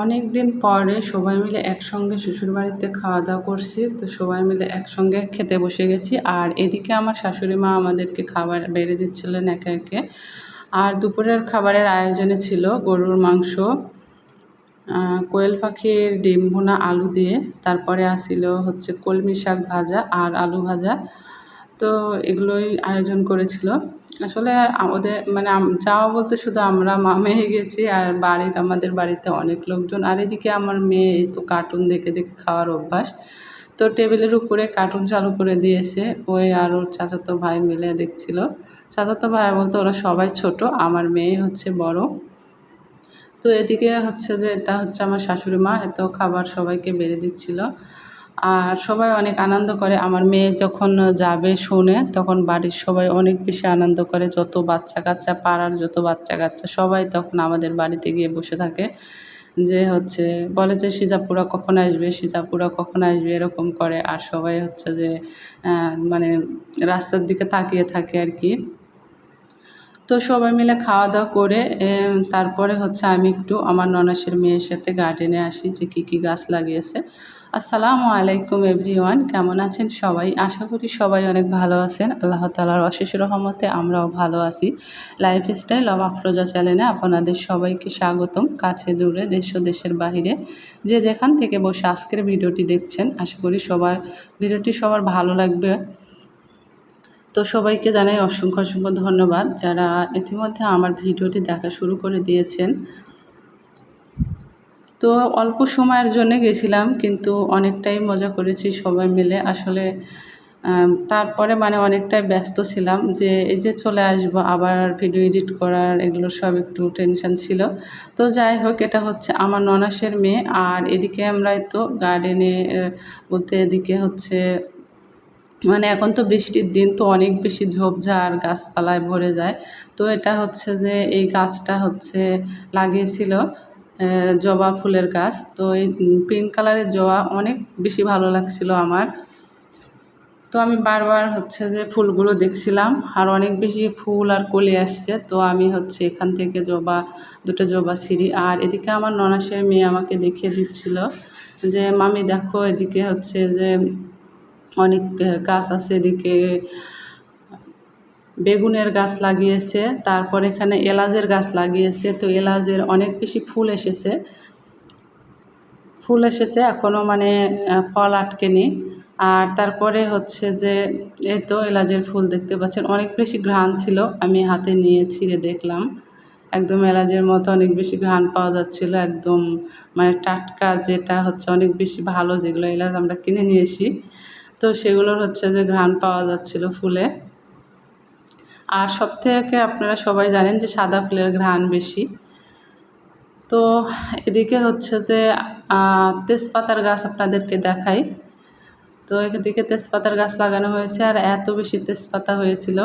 অনেক দিন পরে সবাই মিলে একসঙ্গে শ্বশুরবাড়িতে খাওয়া দাওয়া করছি, তো সবাই মিলে একসঙ্গে খেতে বসে গেছি। আর এদিকে আমার শাশুড়ি মা আমাদেরকে খাবার বেড়ে দিচ্ছিলেন একে একে। আর দুপুরের খাবারের আয়োজনে ছিল গরুর মাংস কোয়েল পাখির ডিম ভুনা আলু দিয়ে, তারপরে আসিল হচ্ছে কলমি শাক ভাজা আর আলু ভাজা। তো এগুলোই আয়োজন করেছিল। আসলে ওদের মানে যাওয়া বলতে শুধু আমরা মা মেয়ে গেছি আর বাড়ির, আমাদের বাড়িতে অনেক লোকজন। আর এদিকে আমার মেয়ে এই তো কার্টুন দেখে দেখে খাওয়ার অভ্যাস। তো টেবিলের উপরে কার্টুন চালু করে দিয়েছে। ওই আর ওর চাচাতো ভাই মিলে দেখছিল। চাচাতো ভাই বলতে ওরা সবাই ছোট, আমার মেয়ে হচ্ছে বড়। তো এদিকে হচ্ছে যে এটা হচ্ছে আমার শাশুড়ি মা, এত খাবার সবাইকে বেড়ে দিচ্ছিল। আর সবাই অনেক আনন্দ করে। আমার মেয়ে যখন যাবে শুনে, তখন বাড়ির সবাই অনেক বেশি আনন্দ করে। যত বাচ্চা কাচ্চা পাড়ার যত বাচ্চা কাচ্চা সবাই তখন আমাদের বাড়িতে গিয়ে বসে থাকে যে হচ্ছে, বলে যে, সিজাপুরা কখন আসবে? সিজাপুরা কখন আসবে? এরকম করে। আর সবাই হচ্ছে যে মানে রাস্তার দিকে তাকিয়ে থাকে আর কি। তো সবাই মিলে খাওয়া দাওয়া করে তারপরে হচ্ছে আমি একটু আমার ননাসের মেয়ের সাথে গার্ডেনে আসি যে কী কী গাছ লাগিয়েছে। আসসালামু আলাইকুম এভরিওয়ান, কেমন আছেন সবাই? আশা করি সবাই অনেক ভালো আছেন। আল্লাহ তালার অশেষ রহমতে আমরাও ভালো আছি। লাইফ স্টাইল অব আফরোজা চ্যানেলে আপনাদের সবাইকে স্বাগতম। কাছে দূরে, দেশ ও দেশের বাহিরে যে যেখান থেকে বসে আজকের ভিডিওটি দেখছেন, আশা করি সবার, ভিডিওটি সবার ভালো লাগবে। তো সবাইকে জানাই অসংখ্য অসংখ্য ধন্যবাদ যারা ইতিমধ্যে আমার ভিডিওটি দেখা শুরু করে দিয়েছেন। তো অল্প সময়ের জন্যে গেছিলাম, কিন্তু অনেকটাই মজা করেছি সবাই মিলে। আসলে তারপরে মানে অনেকটাই ব্যস্ত ছিলাম যে এই যে চলে আসব, আবার ভিডিও এডিট করার এগুলো সব একটু টেনশন ছিল। তো যাই হোক, এটা হচ্ছে আমার ননাসের মেয়ে। আর এদিকে আমরা তো গার্ডেনে বলতে এদিকে হচ্ছে মানে এখন তো বৃষ্টির দিন, তো অনেক বেশি ঝোপঝাড় গাছপালায় ভরে যায়। তো এটা হচ্ছে যে এই গাছটা হচ্ছে লাগিয়েছিল। জবা ফুলের গাছ। তো এই পিঙ্ক কালারের জবা অনেক বেশি ভালো লাগছিল আমার। তো আমি বারবার হচ্ছে যে ফুলগুলো দেখছিলাম, আর অনেক বেশি ফুল আর কলি আসছে। তো আমি হচ্ছে এখান থেকে জবা, দুটো জবা ছিঁড়ি আর এদিকে আমার ননাসের মেয়ে আমাকে দেখিয়ে দিচ্ছিল যে, মামি দেখো এদিকে হচ্ছে যে অনেক গাছ আছে, এদিকে বেগুনের গাছ লাগিয়েছে, তারপর এখানে এলাচের গাছ লাগিয়েছে, তো এলাচের অনেক বেশি ফুল এসেছে। ফুল এসেছে এখনও মানে ফল আটকেনি। আর তারপরে হচ্ছে যে, এই তো এলাচের ফুল দেখতে পাচ্ছেন, অনেক বেশি ঘ্রাণ ছিল, আমি হাতে নিয়ে ছিঁড়ে দেখলাম। একদম এলাচের মতো অনেক বেশি ঘ্রাণ পাওয়া যাচ্ছিল, একদম মানে টাটকা যেটা হচ্ছে অনেক বেশি ভালো, যেগুলো এলাচ আমরা কিনে নিয়ে এসি তো সেগুলোর হচ্ছে যে ঘ্রাণ পাওয়া যাচ্ছিল ফুলে। আর সব থেকে আপনারা সবাই জানেন যে সাদা ফুলের ঘ্রাণ বেশি। তো এদিকে হচ্ছে যে তেজপাতার গাছ আপনাদেরকে দেখাই। তো এদিকে তেজপাতার গাছ লাগানো হয়েছে আর এত বেশি তেজপাতা হয়েছিল।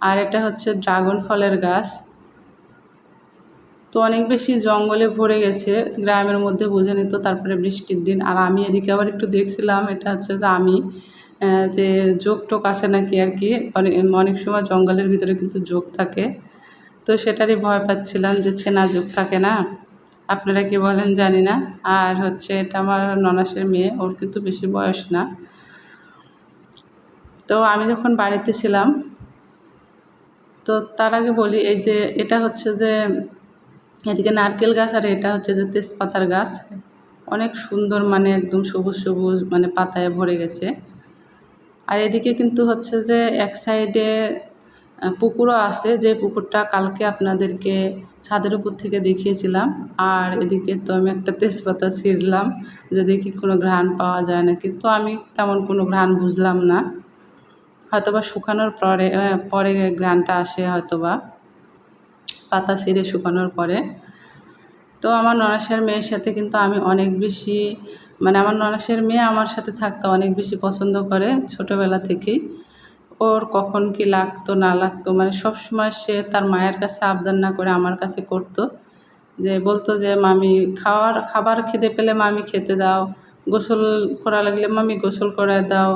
আর এটা হচ্ছে ড্রাগন ফলের গাছ। তো অনেক বেশি জঙ্গলে ভরে গেছে, গ্রামের মধ্যে বুঝে নিত তারপরে বৃষ্টির দিন। আর আমি এদিকে আবার একটু দেখছিলাম, এটা হচ্ছে যে আমি যে যোগ টোক আসে নাকি আর কি অনেক অনেক সময় জঙ্গলের ভিতরে কিন্তু যোগ থাকে। তো সেটারই ভয় পাচ্ছিলাম যে ছেনা যোগ থাকে না। আপনারা কি বলেন জানি না। আর হচ্ছে এটা আমার ননাসের মেয়ে, ওর কিন্তু বেশি বয়স না। তো আমি যখন বাড়িতে ছিলাম, তো তার আগে বলি, এই যে এটা হচ্ছে যে, এদিকে নারকেল গাছ আর এটা হচ্ছে যে তেজপাতার গাছ। অনেক সুন্দর মানে একদম সবুজ সবুজ মানে পাতায় ভরে গেছে। আর এদিকে কিন্তু হচ্ছে যে এক সাইডে পুকুরও আছে, যে পুকুরটা কালকে আপনাদেরকে ছাদের উপর থেকে দেখিয়েছিলাম। আর এদিকে তো আমি একটা তেজপাতা ছিঁড়লাম, যে দেখি কোনো ঘ্রাণ পাওয়া যায় না কিন্তু আমি তেমন কোনো ঘ্রাণ বুঝলাম না। হয়তোবা শুকানোর পরে পরে ঘ্রাণটা আসে হয়তোবা। পাতা ছিঁড়ে শুকানোর পরে। তো আমার ননাসের মেয়ের সাথে কিন্তু আমি অনেক বেশি মানে আমার ননাসের মেয়ে আমার সাথে থাকতে অনেক বেশি পছন্দ করে ছোটোবেলা থেকেই। ওর কখন কি লাগতো, না লাগতো মানে সবসময় সে তার মায়ের কাছে আবদার না করে আমার কাছে করতো। যে বলতো যে, মামি, খাওয়ার, খাবার খেতে পেলে মামি খেতে দাও। গোসল করা লাগলে মামি গোসল করে দাও।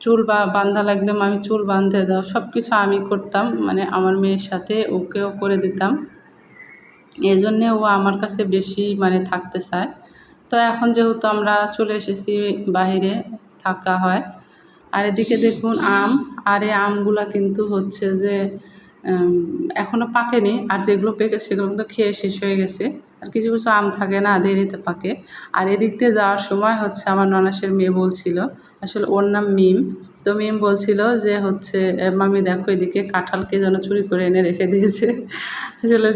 চুল বা, বান্ধা লাগলে মামি চুল বাঁধে দাও। সব কিছু আমি করতাম মানে আমার মেয়ের সাথে ওকেও করে দিতাম। এই জন্যে ও আমার কাছে বেশি মানে থাকতে চায়। তো এখন যেহেতু আমরা চলে এসেছি বাইরে, থাকা হয়। আর এদিকে দেখুন আম, আর এই আমগুলা কিন্তু হচ্ছে যে এখনও পাকেনি। আর যেগুলো পেকে, সেগুলো কিন্তু খেয়ে শেষ হয়ে গেছে। আর কিছু কিছু আম থাকে না, দেরিতে পাকে। আর এদিক দিয়ে যাওয়ার সময় হচ্ছে আমার ননাসের মেয়ে বলছিল, আসলে ওর নাম মিম। তো মিম বলছিল যে হচ্ছে মামি দেখো এদিকে কাঁঠালকে যেন চুরি করে এনে রেখে দিয়েছে। আসলে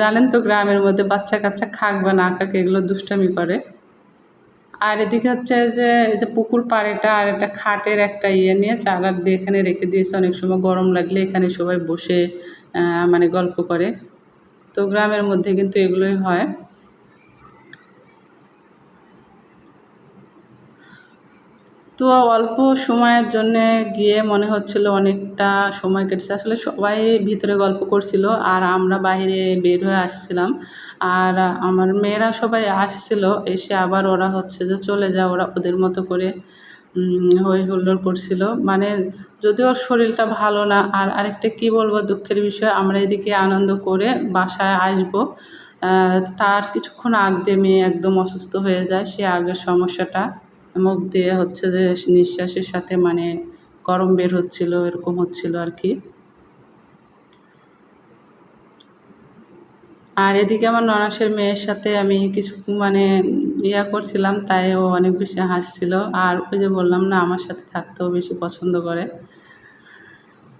জানেন তো গ্রামের মধ্যে বাচ্চা কাচ্চা খাক বা না খাক, এগুলো দুষ্টামি করে। আর এদিকে হচ্ছে যে, এই যে পুকুর পাড়েটা আর একটা খাটের একটা ইয়ে নিয়ে চারার দিয়ে এখানে রেখে দিয়েছে। অনেক সময় গরম লাগলে এখানে সবাই বসে মানে গল্প করে। তো গ্রামের মধ্যে কিন্তু এগুলোই হয়। তো অল্প সময়ের জন্যে গিয়ে মনে হচ্ছিল অনেকটা সময় কেটেছে। আসলে সবাই ভিতরে গল্প করছিল আর আমরা বাইরে বের হয়ে আসছিলাম। আর আমার মেয়েরা সবাই আসছিল, এসে আবার ওরা হচ্ছে যে চলে যায়, ওরা ওদের মতো করে হই হুল্লোড় করছিল। মানে যদিও ওর শরীরটা ভালো না, আর আরেকটা কি বলব, দুঃখের বিষয়, আমরা এদিকে আনন্দ করে বাসায় আসব। তার কিছুক্ষণ আগ দিয়ে মেয়ে একদম অসুস্থ হয়ে যায়, সে আগের সমস্যাটা। মুখ দিয়ে হচ্ছে যে নিঃশ্বাসের সাথে মানে গরম বের হচ্ছিল, এরকম হচ্ছিল আর কি। আর এদিকে আমার ননাসের মেয়ের সাথে আমি কিছু মানে ইয়া করছিলাম, তাই ও অনেক বেশি হাসছিল। আর ওই যে বললাম না, আমার সাথে থাকতেও বেশি পছন্দ করে।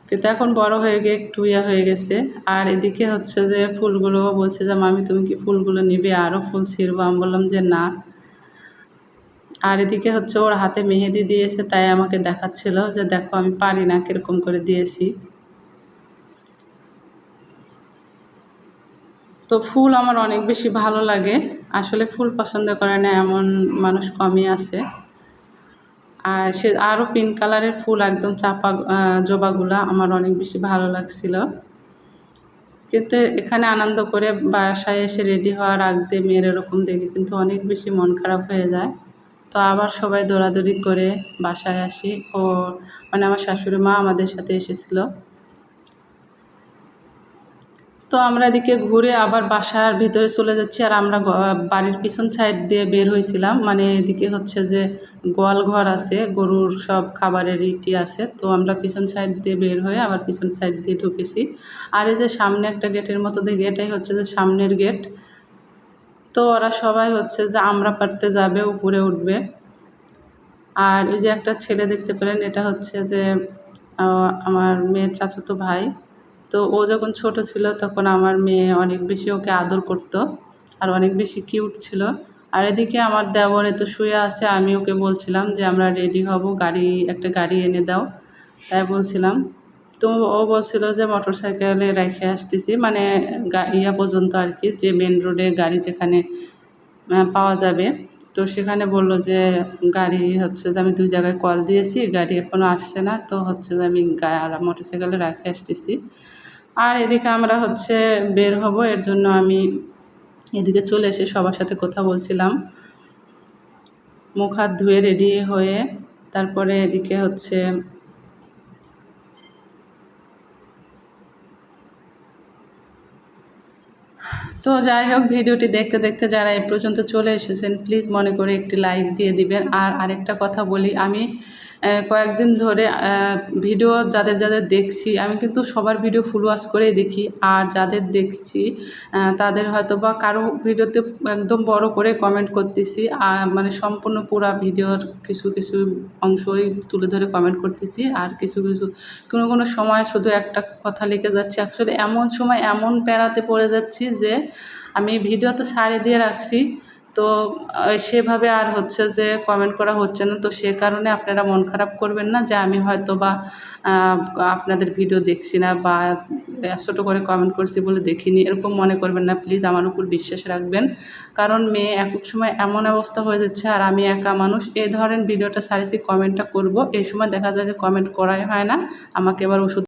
কিন্তু এখন বড় হয়ে গিয়ে একটু ইয়া হয়ে গেছে। আর এদিকে হচ্ছে যে ফুলগুলো বলছে যে, মামি, তুমি কি ফুলগুলো নিবে? আরও ফুল ছিঁড়বো। আমি বললাম যে, না। আর এদিকে হচ্ছে ওর হাতে মেহেদি দিয়েছে, তাই আমাকে দেখাচ্ছিল যে দেখো আমি পারি না কীরকম করে দিয়েছি। তো ফুল আমার অনেক বেশি ভালো লাগে। আসলে ফুল পছন্দ করে না, এমন মানুষ কমই আছে। আর সে আরও পিঙ্ক কালারের ফুল, একদম চাপা জবাগুলা আমার অনেক বেশি ভালো লাগছিল। কিন্তু এখানে আনন্দ করে বাসায় এসে রেডি হওয়ার আগ দিয়ে মেয়ের এরকম দেখে কিন্তু অনেক বেশি মন খারাপ হয়ে যায়। তো আবার সবাই দৌড়াদৌড়ি করে বাসায় আসি। ও মানে আমার শাশুড়ি মা আমাদের সাথে এসেছিল। তো আমরা এদিকে ঘুরে আবার বাসার ভিতরে চলে যাচ্ছি আর আমরা বাড়ির পিছন সাইড দিয়ে বের হয়েছিলাম। মানে এদিকে হচ্ছে যে গোয়াল ঘর আছে, গরুর সব খাবারের ইটি আছে। তো আমরা পিছন সাইড দিয়ে বের হয়ে আবার পিছন সাইড দিয়ে ঢুকেছি। আর এই যে সামনে একটা গেটের মতো দেখে এটাই হচ্ছে যে সামনের গেট তো ওরা সবাই হচ্ছে যে আমরা পারতে যাবে, উপরে উঠবে। আর ওই যে একটা ছেলে দেখতে পেলেন, এটা হচ্ছে যে আমার মেয়ের চাচাতো ভাই। তো ও যখন ছোট ছিল, তখন আমার মেয়ে অনেক বেশি ওকে আদর করতো আর অনেক বেশি কিউট ছিল। আর এদিকে আমার দেওয়ার তো শুয়ে আছে, আমি ওকে বলছিলাম যে, আমরা রেডি হব, গাড়ি, একটা গাড়ি এনে দাও। তাই বলছিলাম। তো ও বলছিল যে মোটর সাইকেলে রেখে আসতেছি। মানে ইয়া পর্যন্ত আর কি, যে মেন রোডে গাড়ি যেখানে পাওয়া যাবে। তো সেখানে বলল যে গাড়ি হচ্ছে যে আমি দুই জায়গায় কল দিয়েছি, গাড়ি এখনও আসছে না। তো হচ্ছে যে আমি মোটর সাইকেলে রেখে আসতেছি। আর এদিকে আমরা হচ্ছে বের হব, এর জন্য আমি এদিকে চলে এসে সবার সাথে কথা বলছিলাম। মুখ হাত ধুয়ে রেডি হয়ে, তারপরে এদিকে হচ্ছে তো যাই হোক, ভিডিওটি দেখতে দেখতে যারা এ পর্যন্ত চলে এসেছেন প্লিজ মনে করে একটি লাইক দিয়ে দিবেন। আর আরেকটা কথা বলি, আমি কয়েকদিন ধরে ভিডিও যাদের যাদের দেখছি, আমি কিন্তু সবার ভিডিও ফুল ওয়াশ করেই দেখি। আর যাদের দেখছি তাদের হয়তো বা কারও ভিডিওতে একদম বড় করে কমেন্ট করতেছি আর মানে সম্পূর্ণ পুরা ভিডিওর কিছু কিছু অংশই তুলে ধরে কমেন্ট করতেছি। আর কিছু কিছু, কোনো কোনো সময় শুধু একটা কথা লিখে যাচ্ছি। আসলে এমন সময় এমন প্যারাতে পড়ে যাচ্ছি যে, আমি ভিডিও তো সারে দিয়ে রাখছি তো সেভাবে আর হচ্ছে যে কমেন্ট করা হচ্ছে না। তো সে কারণে আপনারা মন খারাপ করবেন না যে আমি হয়তো বা আপনাদের ভিডিও দেখছি না বা ছোটো করে কমেন্ট করছি বলে দেখিনি। এরকম মনে করবেন না। প্লিজ আমার উপর বিশ্বাস রাখবেন। কারণ মেয়ে এক সময় এমন অবস্থা হয়ে যাচ্ছে আর আমি একা মানুষ। এই ধরেন ভিডিওটা সারিছি কমেন্টটা করব। এই সময় দেখা যায় যে কমেন্ট করাই হয় না। আমাকে এবার ওষুধ